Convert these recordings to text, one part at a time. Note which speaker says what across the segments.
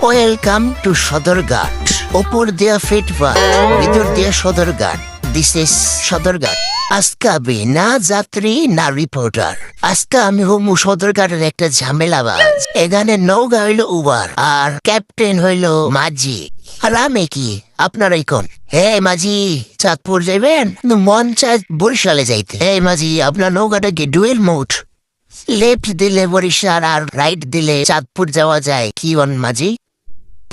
Speaker 1: Welcome to Sadarghat ওপর দেয়া ফিটপাথ ভিতর দেয়া সদরঘাট দিস ইজ সদরঘাট আজকে আমি না যাত্রী না রিপোর্টার আজকে আমি হমু সদরঘাটের একটা ঝামেলাবাজ এখানে নৌকা হইল উবার আর ক্যাপ্টেন হইল মাঝি আর আমি কি আপনারাই কোন হে মাঝি চাঁদপুর যাইবেন মন চায় বরিশালে যাইতে হে মাঝি আপনার নৌকাটা কি ডুয়েল মোট লেফট দিলে বরিশাল আর রাইট দিলে চাঁদপুর যাওয়া যায় কি বন মাঝি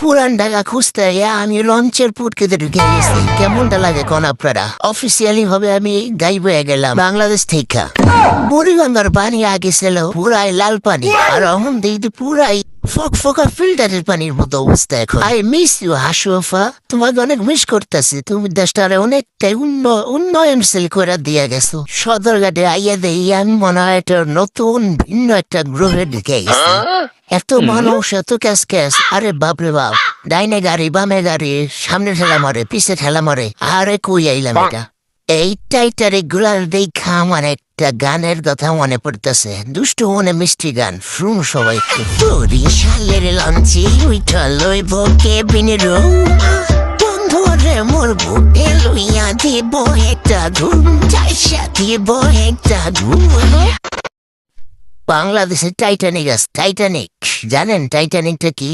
Speaker 1: পুরান ঢাকা খুঁজতে আমি লঞ্চের পুটকেতে ঢুকে গেছি। কেমনটা লাগে কোন আপনারা? অফিসিয়ালি ভাবে আমি গাইব হয়ে গেলাম। বাংলাদেশ থেকে। বুড়িগঙ্গার পানি আগে ছিল পুরাই লাল পানি। আর অহন দিদি পুরাই ফক ফকা ফিল্টারের পানির মতো অবস্থা এখন আই মিস ইউ হাসুফা তোমাকে অনেক মিস করতেছি। তুমি দেশটারে অনেকটাই উন্ন- উন্নয়নশীল করে দিয়ে গেছো। সদরঘাটে আইয়া দেই আমি মনে হয় একটা নতুন ভিন্ন একটা গ্রহে ঢুকে গেছি। এত মানুষ এত ক্যাস ক্যাস। আরে বাপরে বাপ। ডাইনে গাড়ি বামে গাড়ি সামনে ঠেলা মারে পিছে ঠেলা মারে। আরে কই আইলাম এটা? এই টাইটারে গুলার দেখা আমার একটা গানের কথা মনে পড়তেছে। দুষ্ট মনে মিষ্টি গান, শুন সবাই তোরি শালের লঞ্চি উইঠা লইব কেবিনের বন্ধুরে মোর বুকে লইয়া দিব একটা ঘুম চাইসা দিব একটা ঘুম বাংলাদেশের টাইটানিক আছে, টাইটানিক। জানেন টাইটানিকটা কি?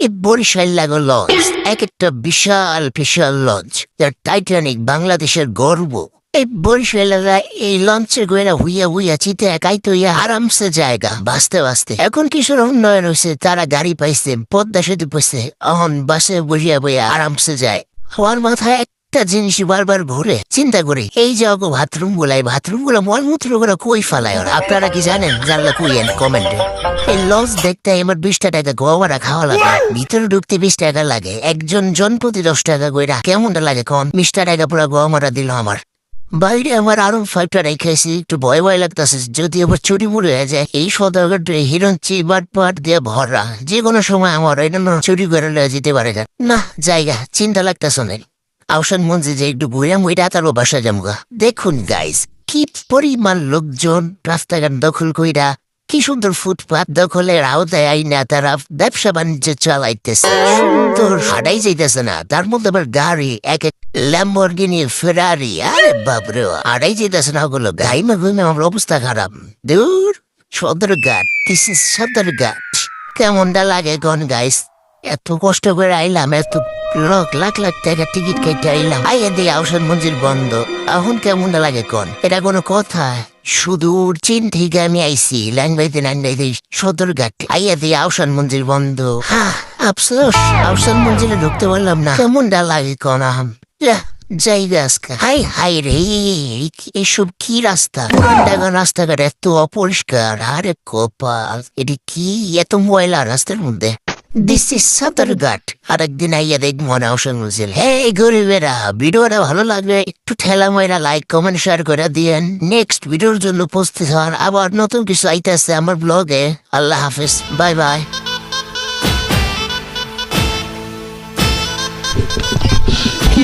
Speaker 1: এই বরিশাল লাগো লঞ্চ। এক একটা বিশাল বিশাল লঞ্চ। যার টাইটানিক বাংলাদেশের গর্ব। এই বরিশালেরা এই লঞ্চে গোয়েরা হুইয়া হুইয়া চিতে একাই তো ইয়া আরামসে জায়গা। বাঁচতে বাঁচতে। এখন কিশোর উন্নয়ন হয়েছে তারা গাড়ি পাইছে, পদ্মা সেতু পাইছে। অহন বাসে বসিয়া বইয়া আরামসে যায়। আমার মাথায় একটা জিনিস বারবার ঘুরে চিন্তা করি, এই যে অগো বাথরুম গুলাই বাথরুমগুলো মলমূত্রগুলো কই ফালায় ওরা? আপনারা কি জানেন? জানলে কুইয়েন কমেন্টে এই লঞ্চ দেখতে আমার বিশটা টাকা গোয়ারা খাওয়া লাগে। ভিতরে ঢুকতে বিশ টাকা লাগে। একজন জন প্রতি দশ টাকা কইরা কেমনটা লাগে কম বিশটা টাকা পুরো গোয়ামারা দিল আমার। বাইরে আমার আরও ফাইভটা রেখেছি একটু ভয় ভয় লাগতেছে। যদি আবার চুরি মুড়ি হয়ে যায়, এই সদাগর হিরণ চিবাট পাট দিয়ে ভরা। যে কোনো সময় আমার এটা চুরি করে যেতে পারে না। জায়গা, চিন্তা লাগতেছে না আউসান মঞ্জে যে একটু ঘুরাম ওইটা তারও বাসা জামগা দেখুন গাইস কি পরিমাণ লোকজন রাস্তাঘাট দখল কইরা, কি সুন্দর ফুটপাত দখলের আওতায় আইনা তারা ব্যবসা বাণিজ্য চালাইতেছে। সুন্দর হাঁটাই যাইতেছে না, তার মধ্যে আবার গাড়ি, এক এক ল্যাম্বরগিনি ফেরারি আরে বাবরে হাঁটাই যাইতেছে না ওগুলো। গাইমে ঘুমে, আমার অবস্থা খারাপ। দূর সদর ঘাট দিস ইজ সদর ঘাট কেমনটা লাগে গন গাইস এত কষ্ট করে আইলাম, এত লোক লাখ লাখ টাকা টিকিট কেটে আইলাম। আইয়া দিয়ে আউসান মঞ্জির বন্ধ। এখন কেমন লাগে কোন? এটা কোনো কথা? সুদূর চীন থেকে আমি আইসি লাইন বাইতে লাইন বাইতে, সদর ঘাট। আইয়া দিয়ে আউসান মঞ্জির বন্ধ। হ্যাঁ আফসোস। আউসান মঞ্জিরে ঢুকতে পারলাম না। কেমনটা লাগে কোন আহম? জায়গা আজকে। হাই হাই রে এসব কি রাস্তা? পুরান রাস্তাঘাট এত অপরিষ্কার। আরে কপাল, এটি কি? এত ময়লা রাস্তার মধ্যে। দিস ইজ সাঁতারঘাট আরেকদিন আইয়া দেখ মনে বলছিল হে গরিবেরা, ভিডিওটা ভালো লাগবে একটু ঠেলা ময়রা লাইক কমেন্ট শেয়ার করে দিয়েন। নেক্সট ভিডিওর জন্য উপস্থিত হন আবার নতুন কিছু আইতেছে আমার ব্লগে আল্লাহ হাফিজ। বাই বাই
Speaker 2: কি